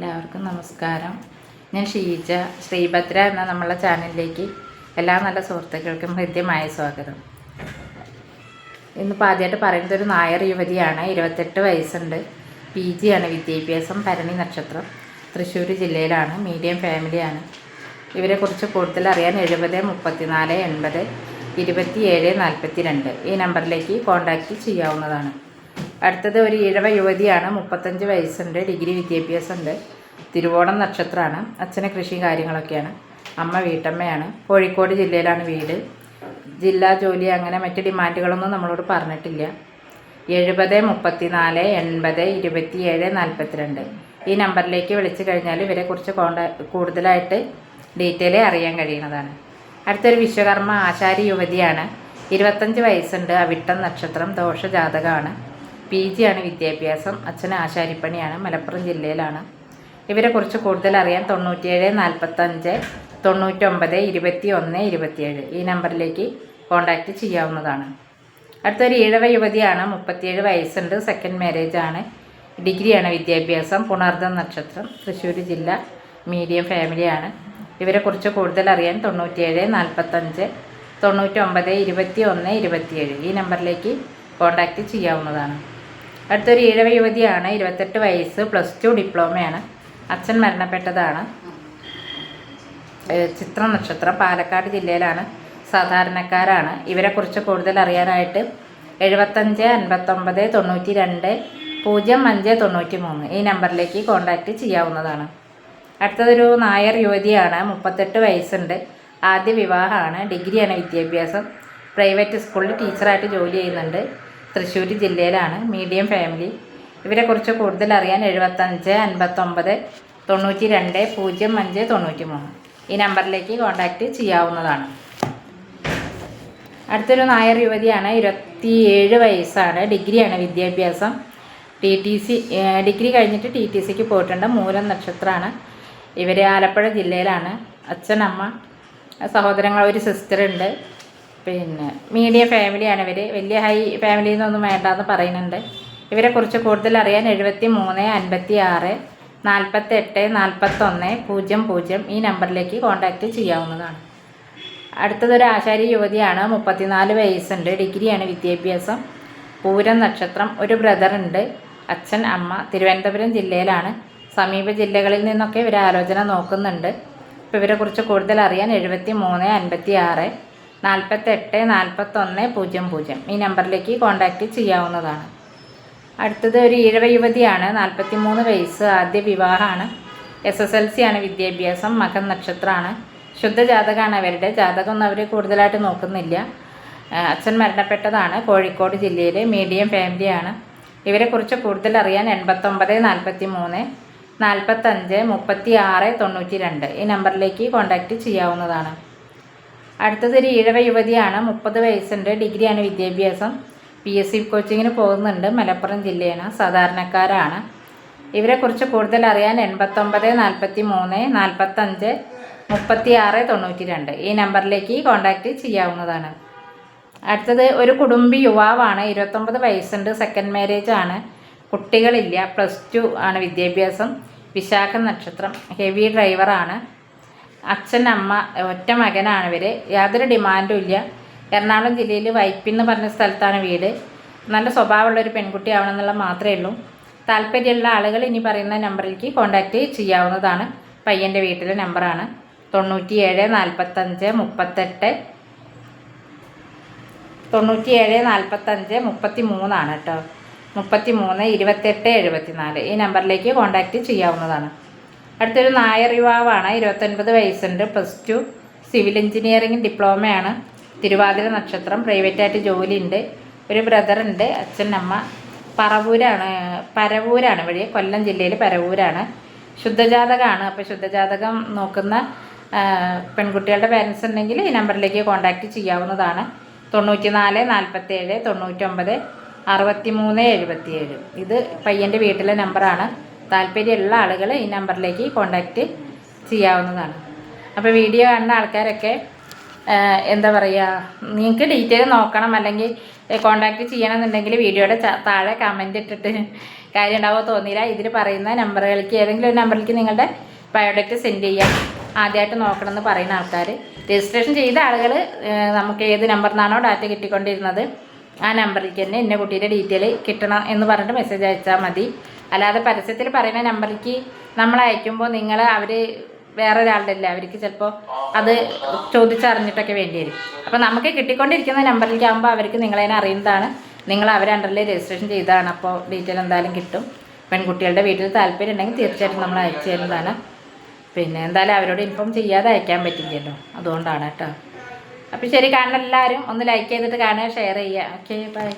എല്ലാവർക്കും നമസ്കാരം. ഞാൻ ഷീജ ശ്രീഭദ്ര എന്ന നമ്മളെ ചാനലിലേക്ക് എല്ലാ നല്ല സുഹൃത്തുക്കൾക്കും ഹൃദ്യമായ സ്വാഗതം. ഇന്നിപ്പോൾ ആദ്യമായിട്ട് പറയുന്നത് ഒരു നായർ യുവതിയാണ് ഇരുപത്തെട്ട് വയസ്സുണ്ട്. പി ജി ആണ് വിദ്യാഭ്യാസം ഭരണി നക്ഷത്രം. തൃശ്ശൂർ ജില്ലയിലാണ് മീഡിയം ഫാമിലിയാണ്. ഇവരെക്കുറിച്ച് കൂടുതൽ അറിയാൻ എഴുപത് മുപ്പത്തിനാല് എൺപത് ഇരുപത്തി ഏഴ് നാൽപ്പത്തി രണ്ട് ഈ നമ്പറിലേക്ക് കോൺടാക്റ്റ് ചെയ്യാവുന്നതാണ്. അടുത്തത് ഒരു ഇഴവ യുവതിയാണ് മുപ്പത്തഞ്ച് വയസ്സുണ്ട് ഡിഗ്രി വിദ്യാഭ്യാസമുണ്ട്. തിരുവോണം നക്ഷത്രമാണ് അച്ഛന് കൃഷി കാര്യങ്ങളൊക്കെയാണ്. അമ്മ വീട്ടമ്മയാണ്. കോഴിക്കോട് ജില്ലയിലാണ് വീട്. ജില്ലാ ജോലി അങ്ങനെ മറ്റ് ഡിമാൻഡുകളൊന്നും നമ്മളോട് പറഞ്ഞിട്ടില്ല. എഴുപത് മുപ്പത്തി നാല് എൺപത് ഇരുപത്തിയേഴ് നാൽപ്പത്തിരണ്ട്. ഈ നമ്പറിലേക്ക് വിളിച്ചു കഴിഞ്ഞാൽ ഇവരെക്കുറിച്ച് കോണ്ടാ കൂടുതലായിട്ട് ഡീറ്റെയിൽ അറിയാൻ കഴിയുന്നതാണ്. അടുത്തൊരു വിശ്വകർമ്മ ആശാരി യുവതിയാണ്. ഇരുപത്തഞ്ച് വയസ്സുണ്ട് അവിട്ടം നക്ഷത്രം ദോഷജാതകമാണ്. പി ജി ആണ് വിദ്യാഭ്യാസം. അച്ഛൻ ആശാരിപ്പണിയാണ് മലപ്പുറം ജില്ലയിലാണ്. ഇവരെക്കുറിച്ച് കൂടുതൽ അറിയാൻ തൊണ്ണൂറ്റിയേഴ് നാൽപ്പത്തഞ്ച് തൊണ്ണൂറ്റൊമ്പത് ഇരുപത്തി ഒന്ന് ഇരുപത്തിയേഴ് ഈ നമ്പറിലേക്ക് കോൺടാക്റ്റ് ചെയ്യാവുന്നതാണ്. അടുത്തൊരു ഈഴവ യുവതിയാണ് മുപ്പത്തിയേഴ് വയസ്സുണ്ട് സെക്കൻഡ് മാരേജ് ആണ് ഡിഗ്രിയാണ് വിദ്യാഭ്യാസം പുണർദം നക്ഷത്രം തൃശ്ശൂർ ജില്ല മീഡിയം ഫാമിലിയാണ്. ഇവരെക്കുറിച്ച് കൂടുതൽ അറിയാൻ തൊണ്ണൂറ്റിയേഴ് നാൽപ്പത്തഞ്ച് തൊണ്ണൂറ്റൊമ്പത് ഇരുപത്തി ഒന്ന് ഇരുപത്തിയേഴ് ഈ നമ്പറിലേക്ക് കോൺടാക്റ്റ് ചെയ്യാവുന്നതാണ്. അടുത്തൊരു ഈഴവ യുവതിയാണ് ഇരുപത്തെട്ട് വയസ്സ് പ്ലസ് ടു ഡിപ്ലോമയാണ് അച്ഛൻ മരണപ്പെട്ടതാണ്. ചിത്ര നക്ഷത്രം പാലക്കാട് ജില്ലയിലാണ്. സാധാരണക്കാരാണ്. ഇവരെക്കുറിച്ച് കൂടുതൽ അറിയാനായിട്ട് എഴുപത്തഞ്ച് അൻപത്തൊമ്പത് തൊണ്ണൂറ്റി രണ്ട് പൂജ്യം അഞ്ച് തൊണ്ണൂറ്റി മൂന്ന് ഈ നമ്പറിലേക്ക് കോൺടാക്റ്റ് ചെയ്യാവുന്നതാണ്. അടുത്തതൊരു നായർ യുവതിയാണ് മുപ്പത്തെട്ട് വയസ്സുണ്ട്. ആദ്യ വിവാഹമാണ്. ഡിഗ്രിയാണ് വിദ്യാഭ്യാസം. പ്രൈവറ്റ് സ്കൂളിൽ ടീച്ചറായിട്ട് ജോലി ചെയ്യുന്നുണ്ട്. തൃശ്ശൂർ ജില്ലയിലാണ് മീഡിയം ഫാമിലി ഇവരെക്കുറിച്ച് കൂടുതൽ അറിയാൻ എഴുപത്തഞ്ച് അൻപത്തൊമ്പത് തൊണ്ണൂറ്റി രണ്ട് പൂജ്യം അഞ്ച് തൊണ്ണൂറ്റി മൂന്ന് ഈ നമ്പറിലേക്ക് കോൺടാക്റ്റ് ചെയ്യാവുന്നതാണ്. അടുത്തൊരു നായർ യുവതിയാണ് ഇരുപത്തിയേഴ് വയസ്സാണ്. ഡിഗ്രിയാണ് വിദ്യാഭ്യാസം. ടി ടി സി ഡിഗ്രി കഴിഞ്ഞിട്ട് ടി ടി സിക്ക് പോയിട്ടുണ്ട്. മൂലം നക്ഷത്രമാണ് ഇവർ ആലപ്പുഴ ജില്ലയിലാണ്. അച്ഛനമ്മ സഹോദരങ്ങൾ ഒരു സിസ്റ്റർ ഉണ്ട്. പിന്നെ മീഡിയം ഫാമിലിയാണ് ഇവർ വലിയ ഹൈ ഫാമിലിയിൽ നിന്നൊന്നും വേണ്ടെന്ന് പറയുന്നുണ്ട്. ഇവരെക്കുറിച്ച് കൂടുതൽ അറിയാൻ എഴുപത്തി മൂന്ന് അൻപത്തി ആറ് നാൽപ്പത്തെട്ട് നാൽപ്പത്തൊന്ന് പൂജ്യം പൂജ്യം ഈ നമ്പറിലേക്ക് കോൺടാക്റ്റ് ചെയ്യാവുന്നതാണ്. അടുത്തതൊരു ആശാരി യുവതിയാണ്. മുപ്പത്തിനാല് വയസ്സുണ്ട്. ഡിഗ്രിയാണ് വിദ്യാഭ്യാസം. പൂരം നക്ഷത്രം ഒരു ബ്രദറുണ്ട് അച്ഛൻ അമ്മ തിരുവനന്തപുരം ജില്ലയിലാണ്. സമീപ ജില്ലകളിൽ നിന്നൊക്കെ ഇവർ ആലോചന നോക്കുന്നുണ്ട്. അപ്പോൾ ഇവരെക്കുറിച്ച് കൂടുതൽ അറിയാൻ എഴുപത്തി മൂന്ന് അൻപത്തി ആറ് നാൽപ്പത്തെട്ട് നാൽപ്പത്തൊന്ന് പൂജ്യം പൂജ്യം. ഈ നമ്പറിലേക്ക് കോൺടാക്റ്റ് ചെയ്യാവുന്നതാണ്. അടുത്തത് ഒരു ഈഴവ യുവതിയാണ്. നാൽപ്പത്തി മൂന്ന് വയസ്സ് ആദ്യ വിവാഹമാണ്. എസ് എസ് എൽ സി ആണ് വിദ്യാഭ്യാസം. മകൻ നക്ഷത്രമാണ്. ശുദ്ധജാതകമാണ് അവരുടെ. ജാതകമൊന്നും അവർ കൂടുതലായിട്ട് നോക്കുന്നില്ല. അച്ഛൻ മരണപ്പെട്ടതാണ്. കോഴിക്കോട് ജില്ലയിൽ മീഡിയം ഫാമിലിയാണ് ഇവരെക്കുറിച്ച് കൂടുതൽ അറിയാൻ എൺപത്തൊമ്പത് നാൽപ്പത്തി മൂന്ന് നാൽപ്പത്തഞ്ച് മുപ്പത്തി ആറ് തൊണ്ണൂറ്റി രണ്ട് ഈ നമ്പറിലേക്ക് കോൺടാക്റ്റ് ചെയ്യാവുന്നതാണ്. അടുത്തത് ഒരു ഈഴവ യുവതിയാണ് മുപ്പത് വയസ്സുണ്ട് ഡിഗ്രിയാണ് വിദ്യാഭ്യാസം. പി എസ് സി കോച്ചിങ്ങിന് പോകുന്നുണ്ട് മലപ്പുറം ജില്ലയാണ് സാധാരണക്കാരാണ്. ഇവരെക്കുറിച്ച് കൂടുതൽ അറിയാൻ എൺപത്തൊമ്പത് നാൽപ്പത്തി മൂന്ന് നാൽപ്പത്തഞ്ച് മുപ്പത്തി ആറ് തൊണ്ണൂറ്റി രണ്ട് ഈ നമ്പറിലേക്ക് കോൺടാക്റ്റ് ചെയ്യാവുന്നതാണ്. അടുത്തത് ഒരു കുടുംബി യുവാവാണ് ഇരുപത്തൊമ്പത് വയസ്സുണ്ട് സെക്കൻഡ് മാരേജ് ആണ്. കുട്ടികളില്ല പ്ലസ് ടു ആണ് വിദ്യാഭ്യാസം. വിശാഖ നക്ഷത്രം ഹെവി ഡ്രൈവറാണ്. അച്ഛൻ അമ്മ ഒറ്റ മകനാണ് ഇവർ യാതൊരു ഡിമാൻഡും ഇല്ല. എറണാകുളം ജില്ലയിൽ വൈപ്പിൻ എന്ന് പറഞ്ഞ സ്ഥലത്താണ് വീട്. നല്ല സ്വഭാവമുള്ള ഒരു പെൺകുട്ടി ആവണമെന്നുള്ള മാത്രമേ ഉള്ളൂ. താല്പര്യമുള്ള ആളുകൾ ഇനി പറയുന്ന നമ്പറിലേക്ക് കോൺടാക്റ്റ് ചെയ്യാവുന്നതാണ്. പയ്യന്റെ വീട്ടിലെ നമ്പറാണ്. തൊണ്ണൂറ്റി ഏഴ് നാൽപ്പത്തഞ്ച് മുപ്പത്തെട്ട്. തൊണ്ണൂറ്റി ഏഴ് നാൽപ്പത്തഞ്ച് മുപ്പത്തി മൂന്നാണ് കേട്ടോ. മുപ്പത്തി മൂന്ന് ഇരുപത്തെട്ട് എഴുപത്തി നാല് ഈ നമ്പറിലേക്ക് കോൺടാക്റ്റ് ചെയ്യാവുന്നതാണ്. അടുത്തൊരു നായർ യുവാവാണ് ഇരുപത്തൊൻപത് വയസ്സുണ്ട്. പ്ലസ് ടു സിവിൽ എഞ്ചിനീയറിംഗ് ഡിപ്ലോമയാണ്. തിരുവാതിര നക്ഷത്രം. പ്രൈവറ്റായിട്ട് ജോലിയുണ്ട്. ഒരു ബ്രദറുണ്ട്. അച്ഛൻ അമ്മ. പറവൂരാണ്. പരവൂരാണ് വഴി. കൊല്ലം ജില്ലയിൽ പരവൂരാണ്. ശുദ്ധജാതകമാണ്. അപ്പോൾ ശുദ്ധജാതകം നോക്കുന്ന പെൺകുട്ടികളുടെ പേരൻസ് ഉണ്ടെങ്കിൽ ഈ നമ്പറിലേക്ക് കോൺടാക്റ്റ് ചെയ്യാവുന്നതാണ്. തൊണ്ണൂറ്റി നാല് നാൽപ്പത്തേഴ് തൊണ്ണൂറ്റൊമ്പത് അറുപത്തി മൂന്ന് എഴുപത്തിയേഴ്. ഇത് പയ്യന്റെ വീട്ടിലെ നമ്പറാണ്. താല്പര്യമുള്ള ആളുകൾ ഈ നമ്പറിലേക്ക് കോണ്ടാക്റ്റ് ചെയ്യാവുന്നതാണ്. അപ്പോൾ വീഡിയോ കാണുന്ന ആൾക്കാരൊക്കെ എന്താ പറയുക നിങ്ങൾക്ക് ഡീറ്റെയിൽ നോക്കണം അല്ലെങ്കിൽ കോൺടാക്റ്റ് ചെയ്യണമെന്നുണ്ടെങ്കിൽ വീഡിയോയുടെ താഴെ കമന്റ് ഇട്ടിട്ട് കാര്യം ഉണ്ടാവുമോ തോന്നിയില്ല. ഇതിൽ പറയുന്ന നമ്പറുകൾക്ക് ഏതെങ്കിലും ഒരു നമ്പറിലേക്ക് നിങ്ങളുടെ ബയോഡേറ്റ് സെൻഡ് ചെയ്യാം. ആദ്യമായിട്ട് നോക്കണമെന്ന് പറയുന്ന ആൾക്കാർ രജിസ്ട്രേഷൻ ചെയ്ത ആളുകൾ നമുക്ക് ഏത് നമ്പറിൽ നിന്നാണോ ഡാറ്റ കിട്ടിക്കൊണ്ടിരുന്നത്. ആ നമ്പറിലേക്ക് തന്നെ എന്റെ കുട്ടിയുടെ ഡീറ്റെയിൽ കിട്ടണം എന്ന് പറഞ്ഞിട്ട് മെസ്സേജ് അയച്ചാൽ മതി. അല്ലാതെ പരസ്യത്തിൽ പറയുന്ന നമ്പറിലേക്ക് നമ്മൾ അയക്കുമ്പോൾ നിങ്ങൾ അവർ വേറെ ഒരാളുടെ അല്ല അവർക്ക് ചിലപ്പോൾ അത് ചോദിച്ചറിഞ്ഞിട്ടൊക്കെ വേണ്ടി വരും. അപ്പോൾ നമുക്ക് കിട്ടിക്കൊണ്ടിരിക്കുന്ന നമ്പറിലേക്ക് ആകുമ്പോൾ അവർക്ക് നിങ്ങളതിനെ അറിയുന്നതാണ്. നിങ്ങൾ അവരെ രജിസ്ട്രേഷൻ ചെയ്തതാണ്. അപ്പോൾ ഡീറ്റെയിൽ എന്തായാലും കിട്ടും. പെൺകുട്ടികളുടെ വീട്ടിൽ താല്പര്യം ഉണ്ടെങ്കിൽ തീർച്ചയായിട്ടും നമ്മൾ അയച്ചു തരുന്നതാണ്. പിന്നെ എന്തായാലും അവരോട് ഇൻഫോം ചെയ്യാതെ അയക്കാൻ പറ്റില്ലല്ലോ. അതുകൊണ്ടാണ് കേട്ടോ. അപ്പോൾ ശരി കാണുന്ന എല്ലാവരും ഒന്ന് ലൈക്ക് ചെയ്തിട്ട് കാണുക ഷെയർ ചെയ്യുക. Okay bye